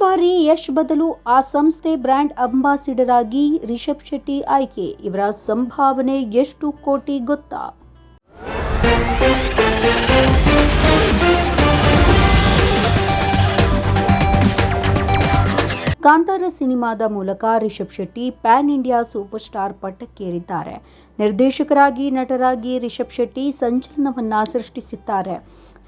ಬಾರಿ ಯಶ್ ಬದಲು ಆ ಸಂಸ್ಥೆ ಬ್ರ್ಯಾಂಡ್ ಅಂಬಾಸಿಡರ್ ಆಗಿ ರಿಷಬ್ ಶೆಟ್ಟಿ ಆಯ್ಕೆ. ಇವರ ಸಂಭಾವನೆ ಎಷ್ಟು ಕೋಟಿ ಗೊತ್ತಾ? ಕಾಂತಾರ ಸಿನಿಮಾದ ಮೂಲಕ Rishab Shetty pan India superstar ಪಟ್ಟಕ್ಕೇರಿದ್ದಾರೆ. ನಿರ್ದೇಶಕರಾಗಿ ನಟರಾಗಿ ರಿಷಬ್ ಶೆಟ್ಟಿ ಸಂಚಲನವನ್ನ ಸೃಷ್ಟಿಸಿದ್ದಾರೆ.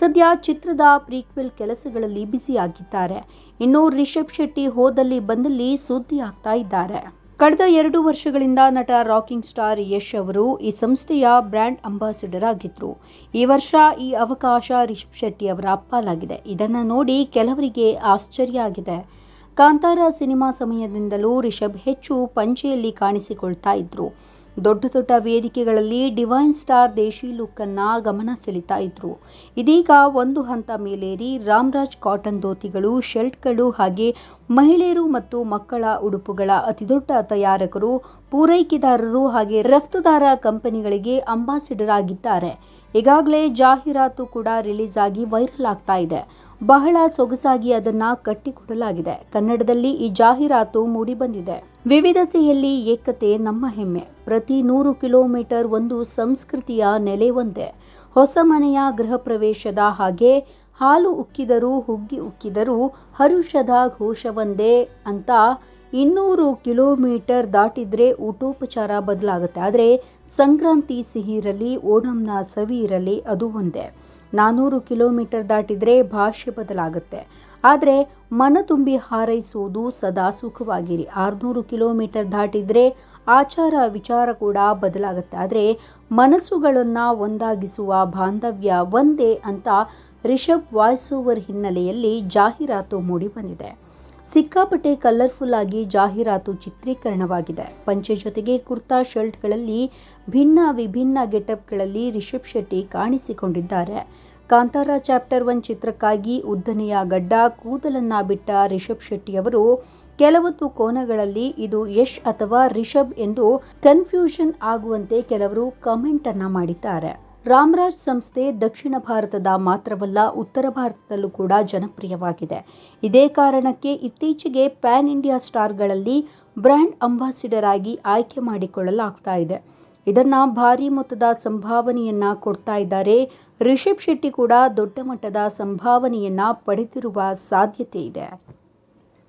ಸದ್ಯ ಚಿತ್ರದ ಪ್ರೀಕ್ವೆಲ್ ಕೆಲಸಗಳಲ್ಲಿ ಬ್ಯುಸಿಯಾಗಿದ್ದಾರೆ. ಇನ್ನು ರಿಷಬ್ ಶೆಟ್ಟಿ ಹೋದಲ್ಲಿ ಬಂದಲ್ಲಿ ಸುದ್ದಿ ಆಗ್ತಾ ಇದ್ದಾರೆ. ಕಳೆದ ಎರಡು ವರ್ಷಗಳಿಂದ ನಟ ರಾಕಿಂಗ್ ಸ್ಟಾರ್ ಯಶ್ ಅವರು ಈ ಸಂಸ್ಥೆಯ ಬ್ರ್ಯಾಂಡ್ ಅಂಬಾಸಿಡರ್ ಆಗಿದ್ರು. ಈ ವರ್ಷ ಈ ಅವಕಾಶ ರಿಷಬ್ ಶೆಟ್ಟಿ ಅವರ ಪಾಲಾಗಿದೆ ಇದನ್ನು ನೋಡಿ ಕೆಲವರಿಗೆ ಆಶ್ಚರ್ಯ ಆಗಿದೆ. ಕಾಂತಾರ ಸಿನಿಮಾ ಸಮಯದಿಂದಲೂ ರಿಷಬ್ ಹೆಚ್ಚು ಪಂಚೆಯಲ್ಲಿ ಕಾಣಿಸಿಕೊಳ್ತಾ ಇದ್ರು. ದೊಡ್ಡ ದೊಡ್ಡ ವೇದಿಕೆಗಳಲ್ಲಿ ಡಿವೈನ್ ಸ್ಟಾರ್ ದೇಶಿ ಲುಕ್ಕನ್ನು ಗಮನ ಸೆಳೀತಾ ಇದ್ರು. ಇದೀಗ ಒಂದು ಹಂತ ಮೇಲೇರಿ ರಾಮ್ರಾಜ್ ಕಾಟನ್ ಧೋತಿಗಳು, ಶರ್ಟ್ಗಳು ಹಾಗೆ ಮಹಿಳೆಯರು ಮತ್ತು ಮಕ್ಕಳ ಉಡುಪುಗಳ ಅತಿದೊಡ್ಡ ತಯಾರಕರು, ಪೂರೈಕೆದಾರರು ಹಾಗೆ ರಫ್ತುದಾರ ಕಂಪನಿಗಳಿಗೆ ಅಂಬಾಸಿಡರ್ ಆಗಿದ್ದಾರೆ. ಈಗಾಗಲೇ ಜಾಹೀರಾತು ಕೂಡ ರಿಲೀಸ್ ಆಗಿ ವೈರಲ್ ಆಗ್ತಾ ಇದೆ. ಬಹಳ ಸೊಗಸಾಗಿ ಅದನ್ನು ಕಟ್ಟಿಕೊಡಲಾಗಿದೆ. ಕನ್ನಡದಲ್ಲಿ ಈ ಜಾಹೀರಾತು ಮೂಡಿಬಂದಿದೆ. ವಿವಿಧತೆಯಲ್ಲಿ ಏಕತೆ ನಮ್ಮ ಹೆಮ್ಮೆ. ಪ್ರತಿ ನೂರು ಕಿಲೋಮೀಟರ್ ಒಂದು ಸಂಸ್ಕೃತಿಯ ನೆಲೆ ಒಂದೇ ಹೊಸ ಮನೆಯ ಗೃಹ ಪ್ರವೇಶದ ಹಾಗೆ ಹಾಲು ಉಕ್ಕಿದರೂ ಹುಗ್ಗಿ ಉಕ್ಕಿದರೂ ಹರುಷದ ಘೋಷವೊಂದೇ ಅಂತ ಇನ್ನೂರು ಕಿಲೋಮೀಟರ್ ದಾಟಿದ್ರೆ ಊಟೋಪಚಾರ ಬದಲಾಗುತ್ತೆ. ಆದರೆ ಸಂಕ್ರಾಂತಿ ಸಿಹಿ ಇರಲಿ ಓಣಂನ ಸವಿ ಇರಲಿ ಅದು ಒಂದೇ. ನಾನ್ನೂರು ಕಿಲೋಮೀಟರ್ ದಾಟಿದರೆ ಭಾಷೆ ಬದಲಾಗುತ್ತೆ. ಆದರೆ ಮನ ತುಂಬಿ ಹಾರೈಸುವುದು ಸದಾ ಸುಖವಾಗಿರಿ. ಆರುನೂರು ಕಿಲೋಮೀಟರ್ ದಾಟಿದರೆ ಆಚಾರ ವಿಚಾರ ಕೂಡ ಬದಲಾಗುತ್ತೆ. ಆದರೆ ಮನಸ್ಸುಗಳನ್ನು ಒಂದಾಗಿಸುವ ಬಾಂಧವ್ಯ ಒಂದೇ ಅಂತ ರಿಷಬ್ ವಾಯ್ಸ್ ಓವರ್ ಹಿನ್ನೆಲೆಯಲ್ಲಿ ಜಾಹೀರಾತು ಮೂಡಿಬಂದಿದೆ ಸಿಕ್ಕಾಪಟ್ಟೆ ಕಲರ್ಫುಲ್ ಆಗಿ ಜಾಹೀರಾತು ಚಿತ್ರೀಕರಣವಾಗಿದೆ. ಪಂಚೆ ಜೊತೆಗೆ ಕುರ್ತಾ ಶರ್ಟ್ಗಳಲ್ಲಿ ಭಿನ್ನ ವಿಭಿನ್ನ ಗೆಟಪ್ಗಳಲ್ಲಿ ರಿಷಬ್ ಶೆಟ್ಟಿ ಕಾಣಿಸಿಕೊಂಡಿದ್ದಾರೆ. ಕಾಂತಾರ ಚಾಪ್ಟರ್ ಒನ್ ಚಿತ್ರಕ್ಕಾಗಿ ಉದ್ದನೆಯ ಗಡ್ಡ, ಕೂದಲನ್ನ ಬಿಟ್ಟ ರಿಷಬ್ ಶೆಟ್ಟಿ ಅವರು, ಕೆಲವೊಂದು ಕೋನಗಳಲ್ಲಿ ಇದು ಯಶ್ ಅಥವಾ ರಿಷಬ್ ಎಂದು ಕನ್ಫ್ಯೂಷನ್ ಆಗುವಂತೆ ಕೆಲವರು ಕಮೆಂಟ್ ಅನ್ನ ಮಾಡಿದ್ದಾರೆ. ರಾಮರಾಜ್ ಸಂಸ್ಥೆ ದಕ್ಷಿಣ ಭಾರತದ ಮಾತ್ರವಲ್ಲ, ಉತ್ತರ ಭಾರತದಲ್ಲೂ ಕೂಡ ಜನಪ್ರಿಯವಾಗಿದೆ. ಇದೇ ಕಾರಣಕ್ಕೆ ಇತ್ತೀಚೆಗೆ ಪ್ಯಾನ್ ಇಂಡಿಯಾ ಸ್ಟಾರ್ಗಳಲ್ಲಿ ಬ್ರ್ಯಾಂಡ್ ಅಂಬಾಸಿಡರ್ ಆಗಿ ಆಯ್ಕೆ ಮಾಡಿಕೊಳ್ಳಲಾಗ್ತಾ ಇದೆ. ಇದನ್ನ ಭಾರಿ ಮೊತ್ತದ ಸಂಭಾವನೆಯನ್ನ ಕೊಡ್ತಾ ಇದ್ದಾರೆ. ರಿಷಬ್ ಶೆಟ್ಟಿ ಕೂಡ ದೊಡ್ಡ ಮಟ್ಟದ ಸಂಭಾವನೆಯನ್ನ ಪಡೆದಿರುವ ಸಾಧ್ಯತೆ ಇದೆ.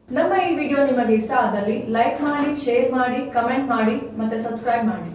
ನಮ್ಮ ಈ ವಿಡಿಯೋ ನಿಮಗೆ ಇಷ್ಟ ಆದಲ್ಲಿ ಲೈಕ್ ಮಾಡಿ, ಶೇರ್ ಮಾಡಿ, ಕಮೆಂಟ್ ಮಾಡಿ ಮತ್ತೆ ಸಬ್ಸ್ಕ್ರೈಬ್ ಮಾಡಿ.